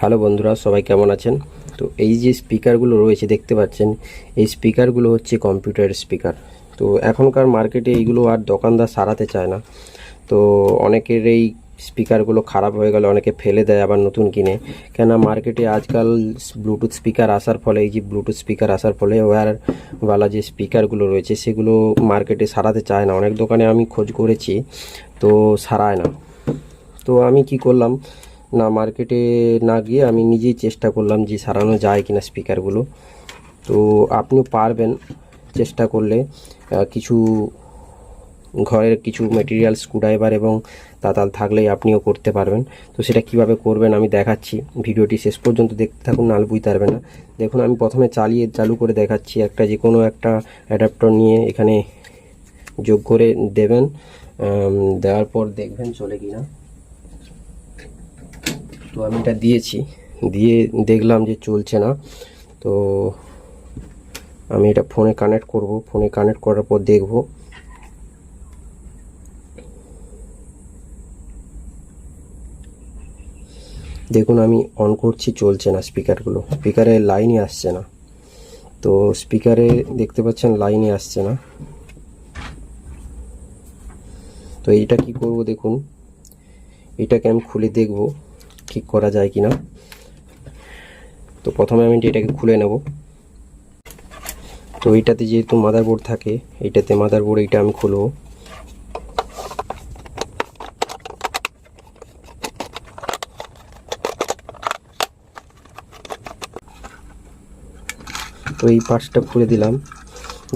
Hello বন্ধুরা, সবাই কেমন আছেন? তো এই যে স্পিকারগুলো রয়েছে, দেখতে পাচ্ছেন, এই স্পিকারগুলো হচ্ছে কম্পিউটার স্পিকার তো এখনকার মার্কেটে এইগুলো আর দোকানদার সারাতে চায় না। তো অনেকের এই স্পিকারগুলো খারাপ হয়ে গেলে অনেকে ফেলে দেয় আবার নতুন কিনে। কেন মার্কেটে আজকাল ব্লুটুথ স্পিকার আসার ফলে, এই যে ব্লুটুথ স্পিকার আসার ফলে ওয়্যারওয়ালা যে স্পিকারগুলো রয়েছে, সেগুলো মার্কেটে সারাতে চায় না। অনেক দোকানে আমি খোঁজ করেছি, তো সারায় না। তো আমি কি করলাম না মার্কেটে না গিয়ে আমি নিজেই চেষ্টা করলাম যে সারানো যায় কিনা স্পিকারগুলো তো আপনিও পারবেন চেষ্টা করলে। কিছু ঘরের কিছু মেটেরিয়াল স্ক্রুড্রাইভার এবং তাতাল থাকলেই আপনিও করতে পারবেন। তো সেটা কীভাবে করবেন আমি দেখাচ্ছি। ভিডিওটি শেষ পর্যন্ত দেখতে থাকুন নাহলে বুঝতে পারবেন না। দেখুন, আমি প্রথমে চালিয়ে চালু করে দেখাচ্ছি। একটা যে কোনো একটা অ্যাডাপ্টার নিয়ে এখানে যোগ করে দেবেন। দেওয়ার পর দেখবেন চলে কিনা। তো আমি এটা দিয়েছি। দিয়ে দেখলাম যে চলছে না। তো আমি এটা ফোনে কানেক্ট করব। ফোনে কানেক্ট করার পর দেখব। দেখুন, আমি অন করছি, চলছে না স্পিকারগুলো স্পিকারে লাইনই আসছে না। তো স্পিকারে দেখতে পাচ্ছেন লাইনই আসছে না। তো এইটা কি করব দেখুন। এটাকে আমি খুলে দেখব। ঠিক করা যায় কিনা। তো প্রথমে আমি এটাকে খুলে নেব। তো এইটাতে যেহেতু মাদারবোর্ড থাকে, এইটাতে মাদারবোর্ড এইটা আমি খুলবো। তো এই পার্টসটা খুলে দিলাম।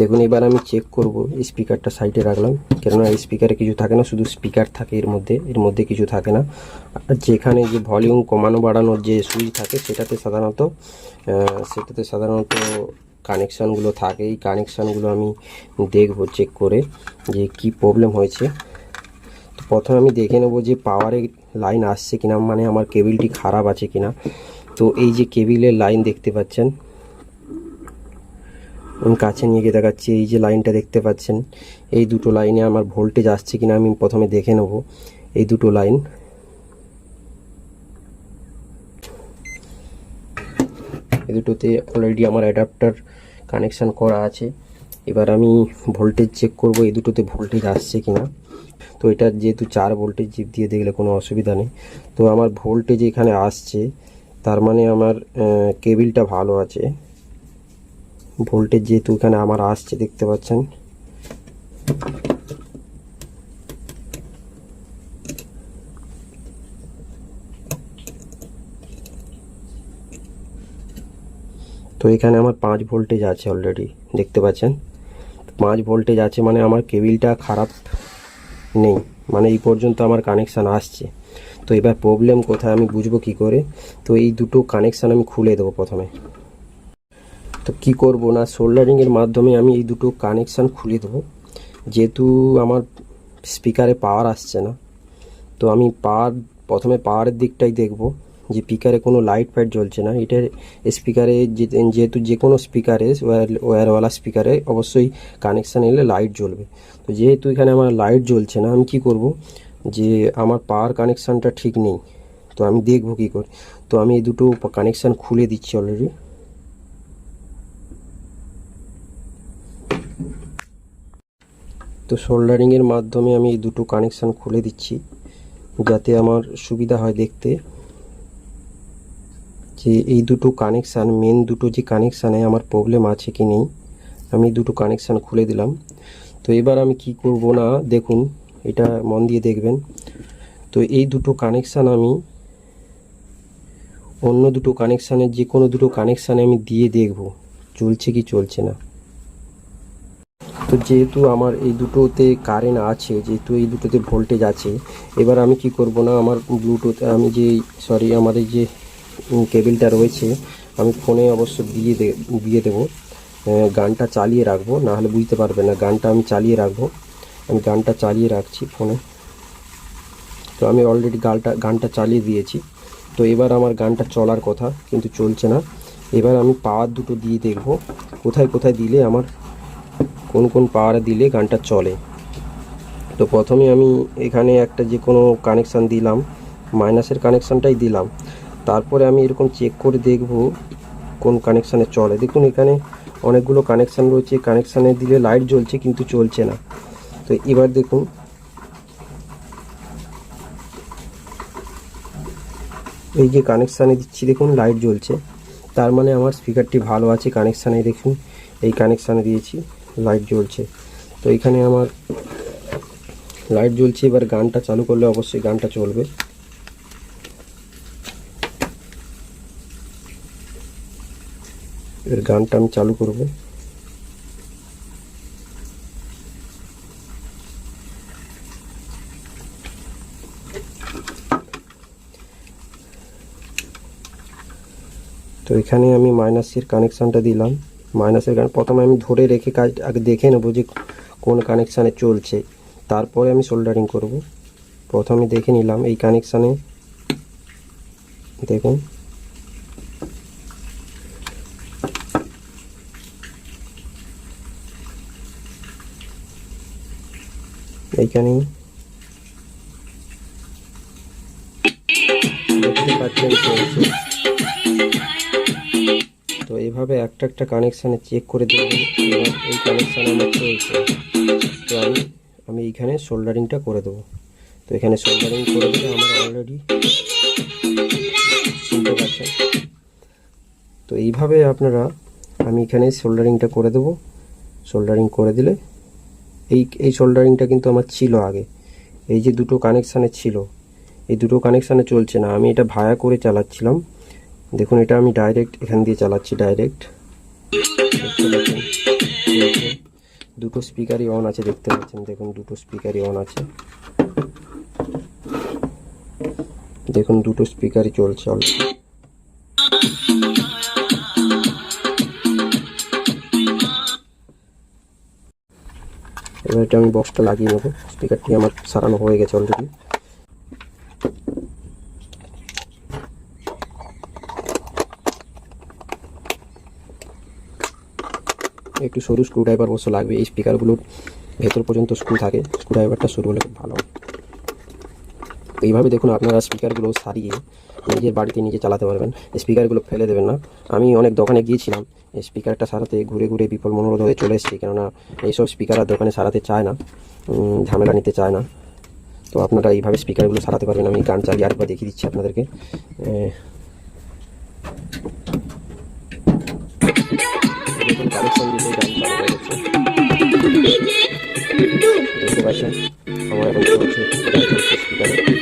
দেখুন, এবার আমি চেক করব স্পিকারটা সাইডে রাখলাম। কেননা স্পিকারে কিছু থাকে না, শুধু স্পিকার থাকে এর মধ্যে এর মধ্যে কিছু থাকে না। আর যেখানে যে ভলিউম কমানো, বাড়ানোর যে সুইচ থাকে, সেটাতে সাধারণত সেটাতে সাধারণত কানেকশানগুলো থাকে। এই কানেকশানগুলো আমি দেখব চেক করে যে কি প্রবলেম হয়েছে। তো প্রথমে আমি দেখে নেব যে পাওয়ারের লাইন আসছে কিনা মানে আমার কেবিলটি খারাপ আছে কিনা। তো এই যে কেবিলের লাইন দেখতে পাচ্ছেন আমি কাছে নিয়ে গিয়ে দেখাচ্ছি, এই যে লাইনটা দেখতে পাচ্ছেন, এই দুটো লাইনে আমার ভোল্টেজ আসছে কিনা আমি প্রথমে দেখে নেব, এই দুটো লাইন। এই দুটোতে অলরেডি আমার অ্যাডাপ্টার কানেকশান করা আছে, এবার আমি ভোল্টেজ চেক করব এই দুটোতে ভোল্টেজ আসছে কিনা। তো এটা যেহেতু চার ভোল্টেজ জিপ দিয়ে দেখলে কোনো অসুবিধা নেই, তো আমার ভোল্টেজ এখানে আসছে, তার মানে আমার কেবিলটা ভালো আছে। ভোল্টেজ যেহেতু এখানে আমার আসছে, দেখতে পাচ্ছেন? তো এখানে আমার পাঁচ ভোল্টেজ আছে অলরেডি দেখতে পাচ্ছেন? পাঁচ ভোল্টেজ আছে মানে আমার কেবিলটা খারাপ নেই মানে এই পর্যন্ত আমার কানেকশান আসছে। তো এবার প্রবলেম কোথায় আমি বুঝব কি করে? তো এই দুটো কানেকশান আমি খুলে দেবো প্রথমে। তো কি করব না? সোল্ডারিংয়ের মাধ্যমে আমি এই দুটো কানেকশান খুলে দেবো। যেহেতু আমার স্পিকারে পাওয়ার আসছে না, তো আমি পাওয়ার প্রথমে পাওয়ারের দিকটাই দেখব যে স্পিকারে কোনো লাইট ফাইট জ্বলছে না। এটার স্পিকারে যেহেতু যে কোনো স্পিকারে ওয়্যার ওয়্যারওয়ালা স্পিকারে অবশ্যই কানেকশান এলে লাইট জ্বলবে। তো যেহেতু এখানে আমার লাইট জ্বলছে না, আমি কি করব যে আমার পাওয়ার কানেকশানটা ঠিক নেই। তো আমি দেখব কী করে? তো আমি এই দুটো কানেকশান খুলে দিচ্ছি অলরেডি তো সোল্ডারিংয়ের মাধ্যমে আমি এই দুটো কানেকশান খুলে দিচ্ছি, যাতে আমার সুবিধা হয় দেখতে। যে এই দুটো কানেকশান মেন দুটো যে কানেকশানে আমার প্রবলেম আছে কি নেই, আমি দুটো কানেকশান খুলে দিলাম। তো এবার আমি কি করব না, দেখুন, এটা মন দিয়ে দেখবেন। তো এই দুটো কানেকশান আমি অন্য দুটো কানেকশানের যে কোনো দুটো কানেকশানে আমি দিয়ে দেখব, চলছে কি চলছে না। তো যেহেতু আমার এই দুটোতে কারেন্ট আছে যেহেতু এই দুটোতে ভোল্টেজ আছে এবার আমি কি করব না আমার ব্লুটুথ আমি যে সরি আমাদের যে উম, কেবিলটা রয়েছে আমি ফোনে অবশ্য দিয়ে দিয়ে দেবো। গানটা চালিয়ে রাখব না হলে বুঝতে পারবে না গানটা আমি চালিয়ে রাখব। আমি গানটা চালিয়ে রাখছি ফোনে তো আমি অলরেডি গানটা গানটা চালিয়ে দিয়েছি। তো এবার আমার গানটা চলার কথা কিন্তু চলছে না। এবার আমি পাওয়ার দুটো দিয়ে দেখব কোথায় কোথায় দিলে আমার কোন কোন পাওয়ারে দিলে গানটা চলে। তো প্রথমে আমি এখানে একটা যে কোনো কানেকশান দিলাম মাইনাসের কানেকশানটাই দিলাম। তারপরে আমি এরকম চেক করে দেখব কোন কানেকশানে চলে। দেখুন, এখানে অনেকগুলো কানেকশান রয়েছে। কানেকশানে দিলে লাইট জ্বলছে কিন্তু চলছে না। তো এবার দেখুন। এই যে কানেকশানে দিচ্ছি, দেখুন লাইট জ্বলছে। তার মানে আমার স্পিকারটি ভালো আছে কানেকশানে দেখুন, এই কানেকশানে দিয়েছি। লাইট জ্বলছে। তো এখানে আমার লাইট জ্বলছে, এবার গানটা চালু করলে অবশ্যই গানটা চলবে। এর গানটা আমি চালু করব। তো এখানে আমি মাইনাসের কানেকশানটা দিলাম। মাইনাসের গান প্রথমে আমি ধরে রেখে কাজ আগে দেখে নেব যে কোন কানেকশানে চলছে। তারপরে আমি সোল্ডারিং করব। প্রথমে দেখে নিলাম এই কানেকশানে দেখুন। এইখানেই। দেখতে পাচ্ছেন চলছে। তো এইভাবে একটা একটা কানেকশানে চেক করে দেখবেন এই কানেকশান আমার চলছে। তো আমি আমি এইখানে সোল্ডারিংটা করে দেবো। তো এখানে সোল্ডারিং করে দিলে আমার অলরেডি শুনতে তো এইভাবে আপনারা, আমি এখানে সোল্ডারিংটা করে দেবো। সোল্ডারিং করে দিলে, এই এই সোল্ডারিংটা কিন্তু আমার ছিল আগে। এই যে দুটো কানেকশানে ছিল, এই দুটো কানেকশানে চলছে না। আমি এটা ভায়া করে চালাচ্ছিলাম। দেখুন, এটা আমি ডাইরেক্ট এখান দিয়ে চালাচ্ছি ডাইরেক্ট দুটো স্পিকারই অন আছে, দেখতে পাচ্ছেন? দেখুন, দুটো স্পিকারই অন আছে। দেখুন, দুটো স্পিকারই চলছে অলরেডি এবার এটা আমি বক্সটা লাগিয়ে নেব। স্পিকারটি আমার সারানো হয়ে গেছে অলরেডি একটু সরু স্ক্রু ড্রাইভার অবশ্য লাগবে। এই স্পিকারগুলোর ভেতর পর্যন্ত স্ক্রু থাকে। স্ক্রু ড্রাইভারটা সরু হলে খুব ভালো। এইভাবে দেখুন আপনারা স্পিকারগুলো সারিয়ে নিজের বাড়িতে নিজে চালাতে পারবেন। স্পিকারগুলো ফেলে দেবেন না। আমি অনেক দোকানে গিয়েছিলাম। এই স্পিকারটা সারাতে ঘুরে ঘুরে বিফল মনোরোধ হয়ে চলে এসেছি, কেননা এইসব স্পিকার আর দোকানে সারাতে চায় না। ঝামেলা নিতে চায় না। তো আপনারা এইভাবে স্পিকারগুলো সারাতে পারবেন। আমি গান চালিয়ে আরেকবার দেখিয়ে দিচ্ছি আপনাদেরকে। এ, দেখুন কানেকশন দিলে গান হয়ে যাচ্ছে দেখতে পাচ্ছেন? আমার এখন চলছে। চলছে স্পিকারে